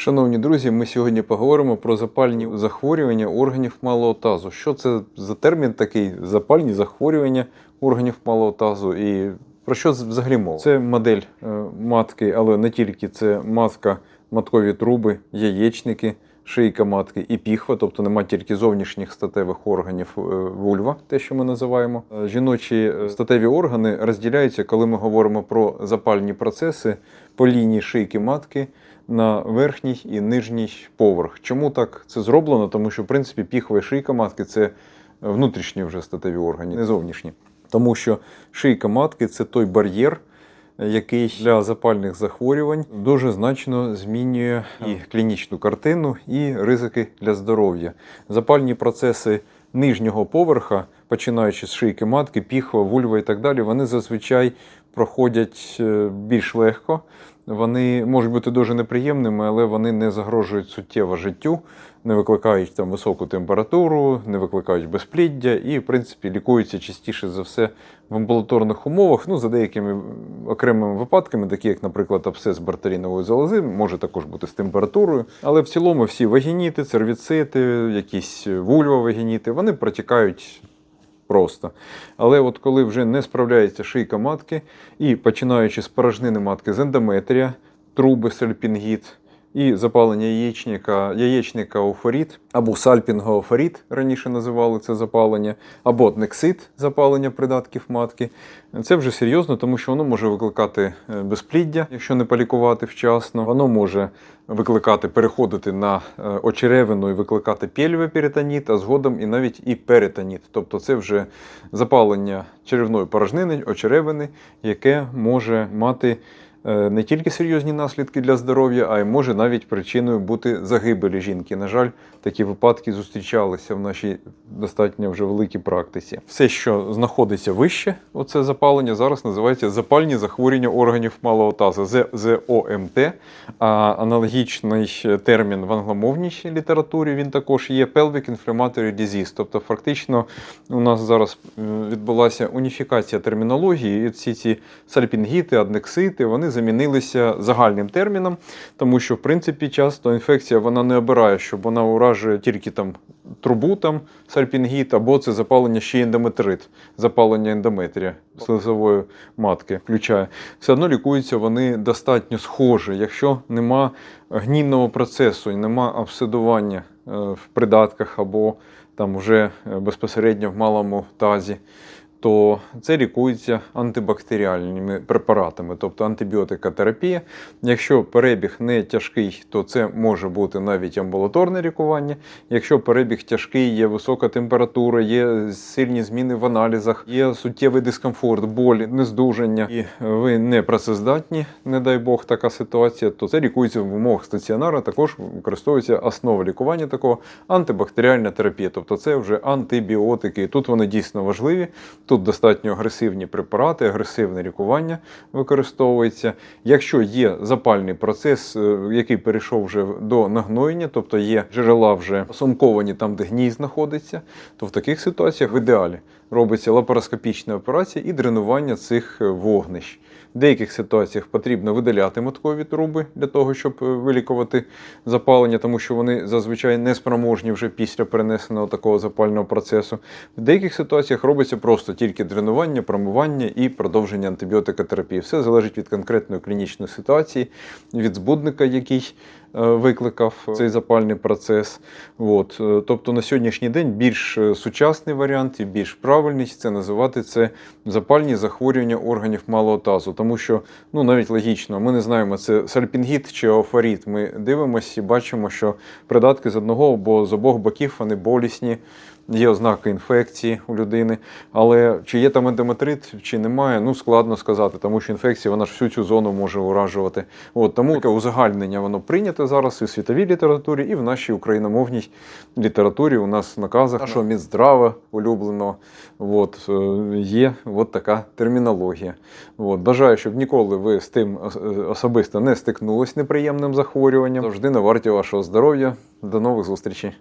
Шановні друзі, ми сьогодні поговоримо про запальні захворювання органів малого тазу. Що це за термін такий запальні захворювання органів малого тазу і про що взагалі мова? Це модель е, матки, але не тільки це матка, маткові труби, яєчники, шийка матки і піхва, тобто немає тільки зовнішніх статевих органів е, вульва, те, що ми називаємо. Е, Жіночі е, статеві органи розділяються, коли ми говоримо про запальні процеси по лінії шийки матки на верхній і нижній поверх. Чому так це зроблено? Тому що, в принципі, піхва і шийка матки це внутрішні вже статеві органи, не зовнішні. Тому що шийка матки це той бар'єр, який для запальних захворювань дуже значно змінює і клінічну картину, і ризики для здоров'я. Запальні процеси нижнього поверха, починаючи з шийки матки, піхва, вульва і так далі, вони зазвичай проходять е, більш легко. Вони можуть бути дуже неприємними, але вони не загрожують суттєво життю, не викликають там високу температуру, не викликають безпліддя і, в принципі, лікуються частіше за все в амбулаторних умовах. Ну, за деякими окремими випадками, такі як, наприклад, абсцес бартарінової залози, може також бути з температурою. Але в цілому всі вагініти, цервіцити, якісь вульвовагініти, вони протікають просто. Але от коли вже не справляється шийка матки, і починаючи з порожнини матки з ендометрія, труби, сальпінгіт і запалення яєчника, яєчника офоріт, або сальпінгоофоріт, раніше називали це запалення, або нексит запалення придатків матки. Це вже серйозно, тому що воно може викликати е, безпліддя, якщо не полікувати вчасно. Воно може викликати, переходити на е, очеревину і викликати пєльвоперитоніт, а згодом і навіть і перитоніт. Тобто це вже запалення черевної порожнини, очеревини, яке може мати не тільки серйозні наслідки для здоров'я, а й може навіть причиною бути загибелі жінки. На жаль, такі випадки зустрічалися в нашій достатньо вже великій практиці. Все, що знаходиться вище, оце запалення, зараз називається запальні захворювання органів малого тазу ЗОМТ. Аналогічний термін в англомовній літературі він також є Pelvic Inflammatory Disease. Тобто, фактично, у нас зараз е, відбулася уніфікація термінології, і всі ці сальпінгіти, аднексити, вони замінилися загальним терміном, тому що, в принципі, часто інфекція вона не обирає, щоб вона уражує тільки там трубу, там сальпінгіт, або це запалення ще ендометрит, запалення ендометрія слизової матки включає. Все одно лікуються вони достатньо схожі, якщо нема гнійного процесу і нема обсидування е, в придатках або там вже е, безпосередньо в малому тазі. То це лікується антибактеріальними препаратами, тобто антибіотикотерапія. Якщо перебіг не тяжкий, то це може бути навіть амбулаторне лікування. Якщо перебіг тяжкий, є висока температура, є сильні зміни в аналізах, є суттєвий дискомфорт, болі, нездужання, і ви не працездатні, не дай Бог, така ситуація, то це лікується в умовах стаціонару. Також використовується основа лікування такого антибактеріальна терапія, тобто це вже антибіотики. Тут вони дійсно важливі. Тут достатньо агресивні препарати, агресивне лікування використовується. Якщо є запальний процес, е, який перейшов вже до нагноєння, тобто є джерела вже осомковані там, де гній знаходиться, то в таких ситуаціях в ідеалі робиться лапароскопічна операція і дренування цих е, вогнищ. В деяких ситуаціях потрібно видаляти маткові труби для того, щоб е, вилікувати запалення, тому що вони зазвичай не спроможні вже після перенесеного такого запального процесу. В деяких ситуаціях робиться просто тільки дренування, промивання і продовження антибіотикотерапії. Все залежить від конкретної клінічної ситуації, від збудника, який викликав цей запальний процес. От. е, Тобто на сьогоднішній день більш е, сучасний варіант і більш правильний це називати це запальні захворювання органів малого тазу. Тому що ну навіть логічно, ми не знаємо, це сальпінгіт чи офоріт. Ми дивимося і бачимо, що придатки з одного або з обох боків вони болісні. Є ознаки інфекції у людини, але чи є там ендометрит, чи немає, ну складно сказати, тому що інфекція вона ж всю цю зону може уражувати. От тому таке узагальнення воно прийнято зараз і в світовій літературі, і в нашій україномовній літературі. У нас в наказах що Мінздрава улюблено от, е, є от така термінологія. От, бажаю, щоб ніколи ви з тим особисто не стикнулись неприємним захворюванням. Завжди на варті вашого здоров'я. До нових зустрічей.